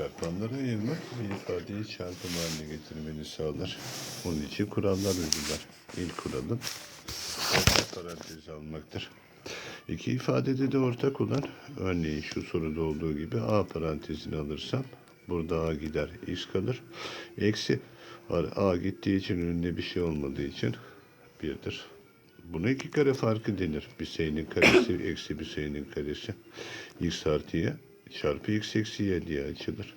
Çarpanlara ayırmak bir ifadeyi çarpım haline getirmeni sağlar. Bunun için kurallar uygular. İlk kuralın ortak parantez almaktır. İki ifadede de ortak olan, örneğin şu soruda olduğu gibi A parantezini alırsam, burada A gider, X kalır. Eksi A gittiği için önünde bir şey olmadığı için birdir. Buna iki kare farkı denir. Bir sayının karesi eksi bir sayının karesi. X artı y çarpı x eksi y diye açılır.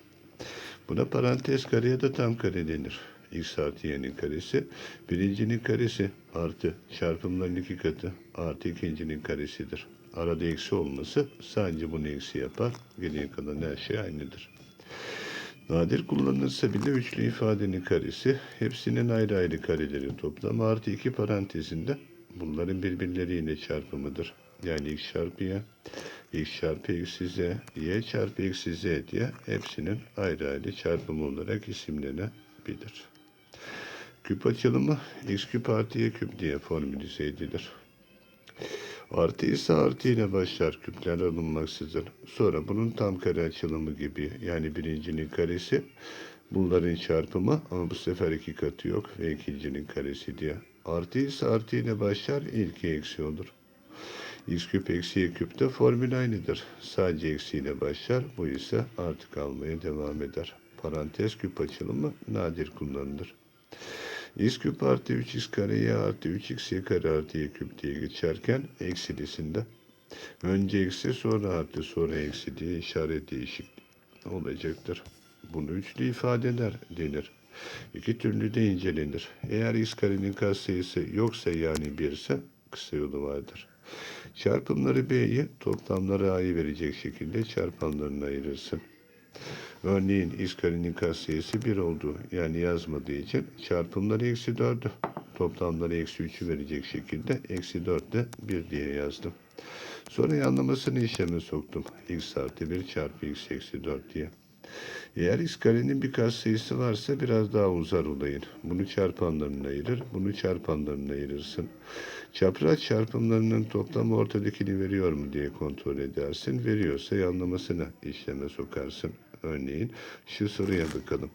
Buna parantez kare ya da tam kare denir. x artı y'nin karesi. Birincinin karesi artı çarpımların iki katı artı ikincinin karesidir. Arada eksi olması sadece bunu eksi yapar. Geriye kalan her şey aynıdır. Nadir kullanılırsa bile üçlü ifadenin karesi, hepsinin ayrı ayrı kareleri toplamı artı iki parantezinde bunların birbirleriyle çarpımıdır. Yani x çarpı y, x çarpı eksi z, y çarpı eksi z diye hepsinin ayrı ayrı çarpımı olarak isimlenebilir. Küp açılımı x küp artı y küp diye formülize edilir. Artı ise artı ile başlar küpler alınmaksızın. Sonra bunun tam kare açılımı gibi yani birincinin karesi bunların çarpımı ama bu sefer iki katı yok ve ikincinin karesi diye. Artı ise artı ile başlar ilki eksi olur. X küp eksi y küp de formül aynıdır. Sadece eksiyle başlar bu ise artı kalmaya devam eder. Parantez küp açılımı nadir kullanılır. x küp artı 3x kare y artı 3x y kare artı y küp diye geçerken eksilisinde önce eksi sonra artı sonra eksi diye işaret değişik olacaktır. Bunu üçlü ifadeler denir. İki türlü de incelenir. Eğer x karenin katsayısı yoksa yani 1 ise kısa yolu vardır. Çarpımları b'yi toplamları a'yı verecek şekilde çarpanlarına ayırırsın. Örneğin x karenin katsayısı 1 oldu. Yani yazmadığı için çarpımları eksi 4'ü toplamları eksi 3'ü verecek şekilde eksi 4 de 1 diye yazdım. Sonra yanlamasını işleme soktum. x artı 1 çarpı x eksi 4 diye. Eğer x karenin bir katsayısı varsa biraz daha uzar olayın. Bunu çarpanlarına ayırır, bunu çarpanlarına ayırırsın. Çapraz çarpımlarının toplamı ortadakini veriyor mu diye kontrol edersin. Veriyorsa yanlamasını işleme sokarsın. Örneğin şu soruya bakalım.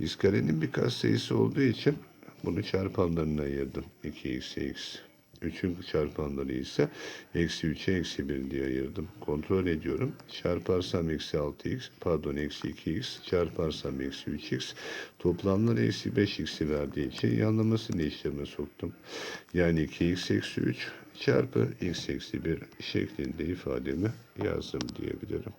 X karenin bir katsayısı olduğu için bunu çarpanlarına ayırdım. 2x x. 3'ün çarpanları ise eksi 3'e eksi 1 diye ayırdım. Kontrol ediyorum. Çarparsam eksi 6x, pardon eksi 2x, çarparsam eksi 3x. Toplamları eksi 5x'i verdiği için yanlamasını işleme soktum. Yani 2x eksi 3 çarpı x eksi 1 şeklinde ifademi yazdım diyebilirim.